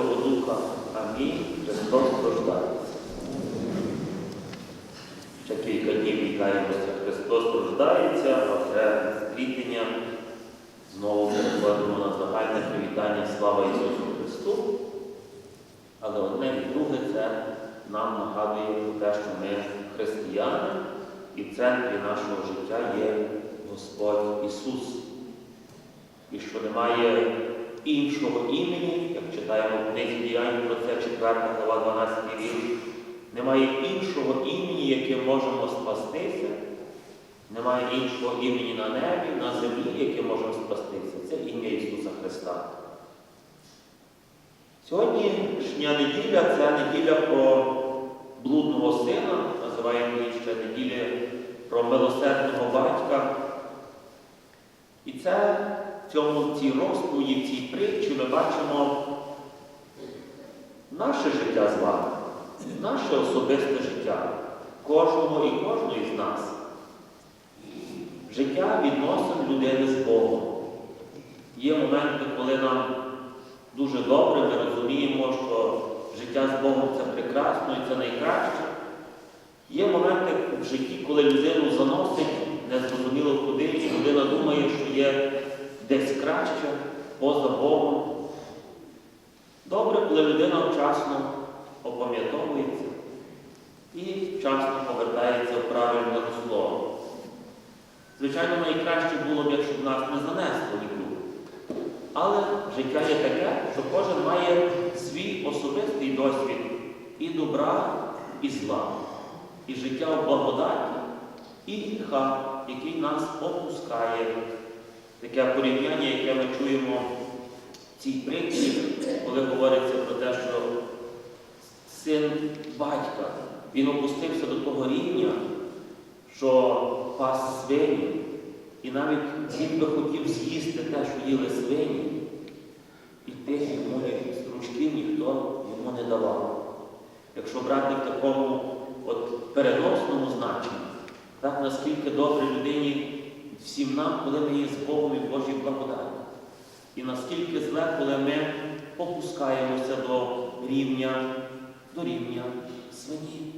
Святого Духа. Амінь. Христос рождається. Ще кілька днів вітаємося. Христос рождається, а вже стрітення знову переходимо на загальне привітання Слава Ісусу Христу. Але одне і друге це нам нагадує про те, що ми християни, і в центрі нашого життя є Господь Ісус. І що немає іншого імені, читаємо в книзі діянь про це 4 глава 12 вірш, немає іншого імені, яке можемо спастися, немає іншого імені на небі, на землі, яке можемо спастися. Це ім'я Ісуса Христа. Сьогоднішня неділя це неділя про блудного сина, називаємо її ще неділя про милосердного батька. І це в цьому в цій розповіді, в цій притчі ми бачимо наше життя з вами, наше особисте життя, кожного і кожної з нас. Життя відносин людини з Богом. Є моменти, коли нам дуже добре, ми розуміємо, що життя з Богом це прекрасно і це найкраще. Є моменти в житті, коли людину заносить незрозуміло куди, і людина думає, що є десь краще, поза Богом. Добре, коли людина вчасно опам'ятовується і вчасно повертається в правильне русло. Звичайно, найкраще було б, якщо б нас не занесло нікуди. Але життя є таке, що кожен має свій особистий досвід і добра, і зла, і життя в благодаті, і гріха, який нас опускає. Таке порівняння, яке ми чуємо цій притчі, коли говориться про те, що син батька, він опустився до того рівня, що пас свині, і навіть він би хотів з'їсти те, що їли свині, і тих йому стручків ніхто йому не давав. Якщо брати в такому от переносному значенні, так наскільки добре людині всім нам, коли ми є з Богом і Божій благодаті. І наскільки зле, коли ми опускаємося до рівня, до рівня свині.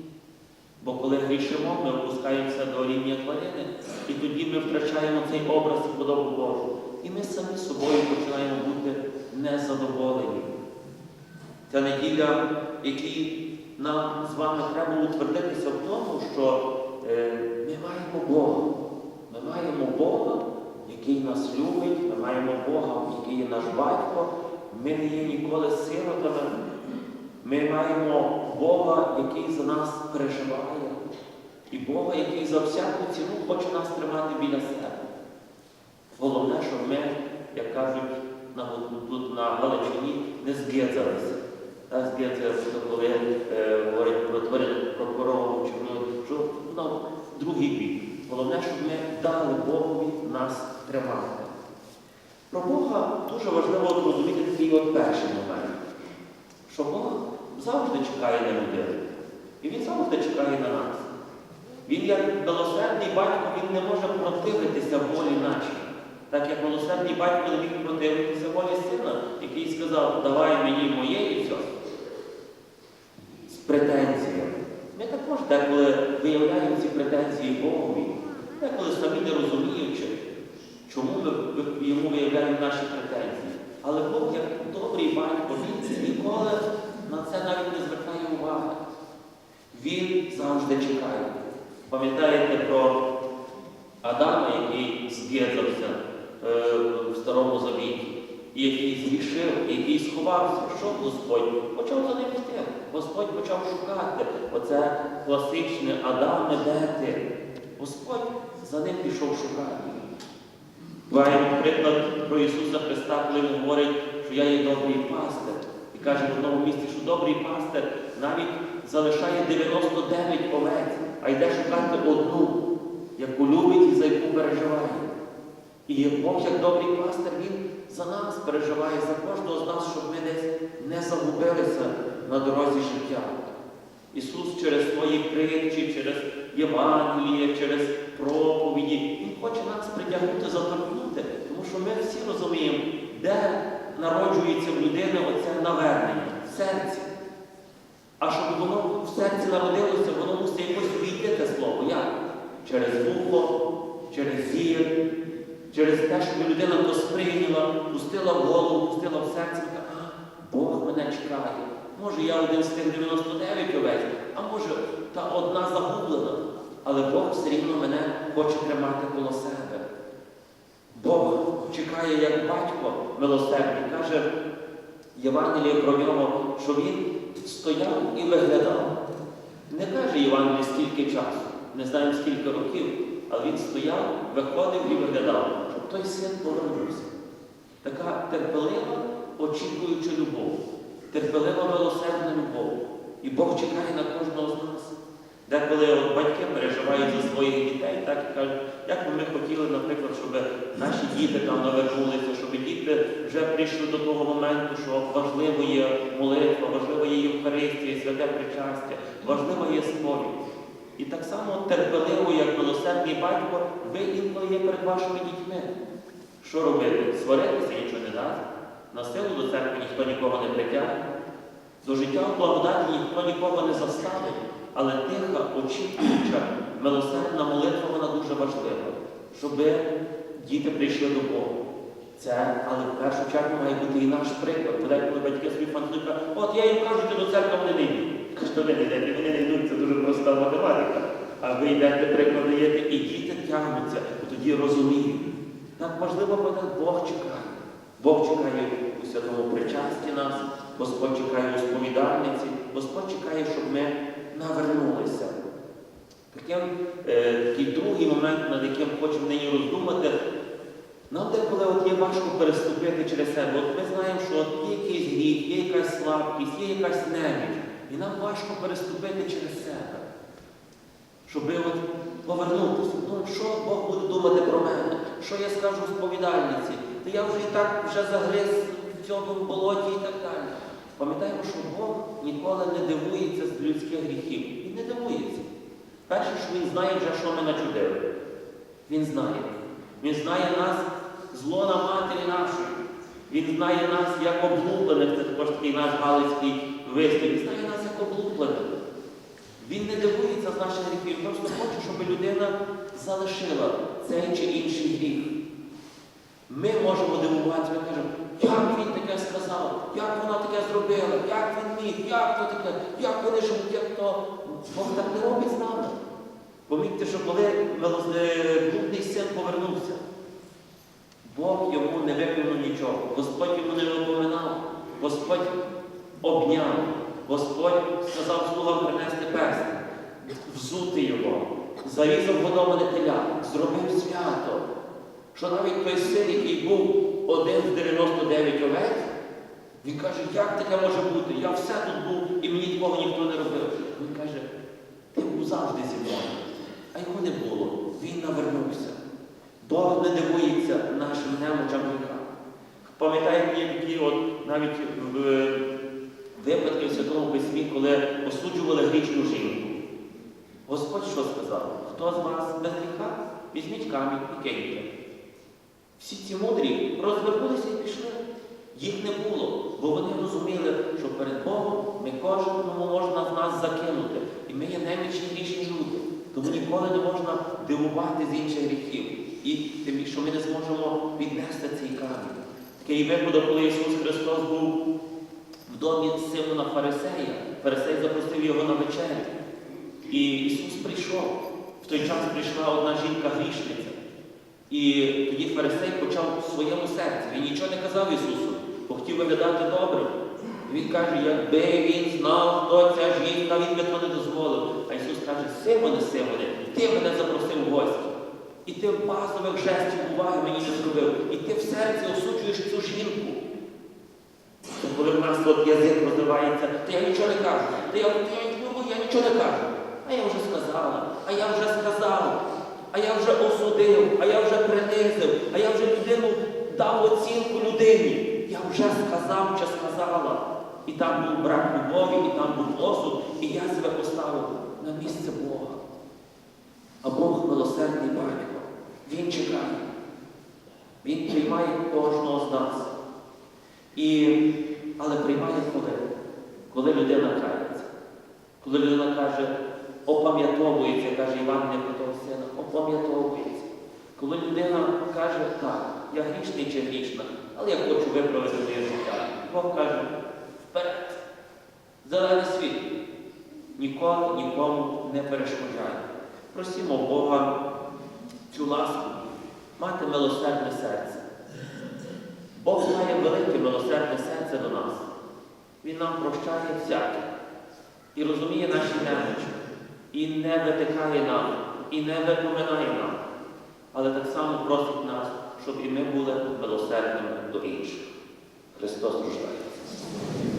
Бо коли грішимо, ми опускаємося до рівня тварини, і тоді ми втрачаємо цей образ і подобу Божу. І ми самі собою починаємо бути незадоволені. Ця неділя, в якій нам з вами треба утвердитися в тому, що е, ми маємо Бога. Ми маємо Бога, який нас любить, ми маємо Бога, який є наш батько. Ми не є ніколи сиротами. Ми маємо Бога, який за нас переживає, і Бога, який за всяку ціну хоче нас тримати біля себе. Головне, щоб ми, як кажуть тут на Галичині, не згідзалися. Згідзалися, коли е, говорять про тварину, про корову, чи ну, що ну, другий бік. Головне, щоб ми дали Богові нас тримати. Про Бога дуже важливо от розуміти такий от перший момент, що Бог завжди чекає на людину. І Він завжди чекає на нас. Він, як милосердний батько, він не може противитися волі нашій. Так як милосердний батько не міг противитися волі сина, який сказав, давай мені моє і все. З претензіями. Ми також деколи виявляємо ці претензії Богові, деколи самі не розуміючи, чому ми йому виявляємо наші претензії. Але Бог, як добрий батько, він ніколи на це навіть не звертає уваги. Він завжди чекає. Пам'ятаєте про Адама, який з'єднався е, в Старому Завіті, який зрішив, який сховався, що Господь почав за ним йти. Господь почав шукати. Оце класичне Адаме, де ти? Господь за ним пішов шукати. Маємо приклад про Ісуса Христа, коли Він говорить, що я є добрий пастир. І каже в одному місці, що добрий пастир навіть залишає 99 овець, а йде шукати одну, яку любить і за яку переживає. І Бог, як добрий пастир, Він за нас переживає, за кожного з нас, щоб ми десь не загубилися на дорозі життя. Ісус через свої притчі, через Євангеліє, через проповіді, Він хоче нас притягнути, заторкнути, тому що ми всі розуміємо, де народжується в людини оце навернення. в серці. А щоб воно в серці народилося, воно мусить якось увійти те слово. Як? Через вухо, через зір, через те, щоб людина то сприйняла, пустила в голову, пустила в серце, а, Бог мене чекає. Може, я один з тих 99 овець, а може, та одна загублена. Але Бог все рівно мене хоче тримати коло себе. Бог чекає, як батько милосердний, каже Євангеліє про нього, що він стояв і виглядав. Не каже Євангеліє, скільки часу, не знаємо скільки років, але він стояв, виходив і виглядав, щоб той син повернувся. Така терпелива, очікуюча любов, терпелива милосердна любов. І Бог чекає на кожного з нас. Деколи от батьки переживають за своїх дітей, так і кажуть, як би ми хотіли, наприклад, щоб наші діти там навернулися, щоб діти вже прийшли до того моменту, що важливо є молитва, важливо є Євхаристія, святе причастя, важливо є сповідь. І так само терпеливо, як милосердний батько, ви інколи є перед вашими дітьми. Що робити? Сваритися нічого не дасть. На силу до церкви ніхто нікого не притягне. До життя в благодаті ніхто нікого не заставить. Але тиха, очікуюча, милосердна молитва, вона дуже важлива, щоб діти прийшли до Бога. Це, але в першу чергу має бути і наш приклад. Бо деколи батьки собі фантазують, от я їм кажу, що до церкви вони не йдуть. Кажуть, ви не йдете, вони не йдуть, це дуже проста математика. А ви йдете, приклад даєте, і діти тягнуться, і тоді розуміють. Так важливо, бо так Бог чекає. Бог чекає у святому причасті нас, Господь чекає у сповідальниці, Господь чекає, щоб ми навернулися. Таким, е, такий другий момент, над яким хочемо нині роздумати, нам деколи от є важко переступити через себе. От ми знаємо, що є якийсь гріх, є якась слабкість, є якась неміч. І нам важко переступити через себе. Щоб от повернутися. Ну, що Бог буде думати про мене? Що я скажу сповідальниці? Та я вже і так вже загриз в цьому болоті і так далі. Пам'ятаємо, що Бог ніколи не дивується з людських гріхів. Він не дивується. Перше, що він знає вже, що ми начудили. Він знає. Він знає нас зло на матері нашої. Він знає нас як облуплених, це також такий наш галицький вислів. Він знає нас як облуплених. Він не дивується з наших гріхів, просто хоче, щоб людина залишила цей чи інший гріх. Ми можемо дивуватися, ми кажемо, як він таке сказав, як вона таке зробила, як то таке, як вони живуть, як то. Бог так не робить з нами. Помітьте, що коли е, блудний син повернувся, Бог йому не виконав нічого, Господь йому не напоминав, Господь обняв, Господь сказав слугам принести перст, взути його, зарізав годоване теля, зробив свято. Що навіть той син, який був один з 99 овець, він каже, як таке може бути? Я все тут був і мені такого ніхто не робив. Він каже, ти був завжди зі мною. А його не було. Він навернувся. Бог не дивується нашим немочам гріха. Пам'ятаєте, є такі от навіть в, випадки в Святому Письмі, коли осуджували грішну жінку. Господь що сказав? Хто з вас без гріха? Візьміть камінь і киньте. Всі ці мудрі розвернулися і пішли. Їх не було, бо вони розуміли, що перед Богом ми кожному можна з нас закинути. І є грішні люди. Тому ніколи не можна дивувати з інших гріхів. І тим більше, що ми не зможемо віднести цей камінь. Такий випадок, коли Ісус Христос був в домі Симона Фарисея, Фарисей запросив його на вечерю. І Ісус прийшов. В той час прийшла одна жінка грішниця. І тоді Фарисей почав в своєму серці. Він нічого не казав Ісусу, бо хотів виглядати добре. Він каже, якби він знав, хто ця жінка, він би то не дозволив. Каже, Симоне, Симоне, ти мене запросив в гості. І ти базових жестів уваги мені не зробив. І ти в серці осуджуєш цю жінку. Це Коли в нас от язик розвивається, то я нічого не кажу. Та я, я, я нічого не кажу. А я вже сказала, а я вже сказав, а я вже осудив, а я вже принизив, а я вже людину дав оцінку людині. Я вже сказав чи сказала. І там був брак любові, і там був осуд, і я себе поставив на місце Бога. А Бог милосердний батько. Він чекає. Він приймає кожного з нас. І, але приймає коли? коли людина кається, коли людина каже, опам'ятовується, каже Іван не про того сина, опам'ятовується. Коли людина каже, так, я грішний чи грішна, але я хочу виправити своє життя. Бог каже, вперед, зелений світ. Ніколи нікому не перешкоджає. Просімо Бога цю ласку, мати милосердне серце. Бог має велике милосердне серце до нас. Він нам прощає всяке і розуміє наші немочі, і не витикає нам, і не випоминає нам, але так само просить нас, щоб і ми були милосердними до інших. Христос рождається.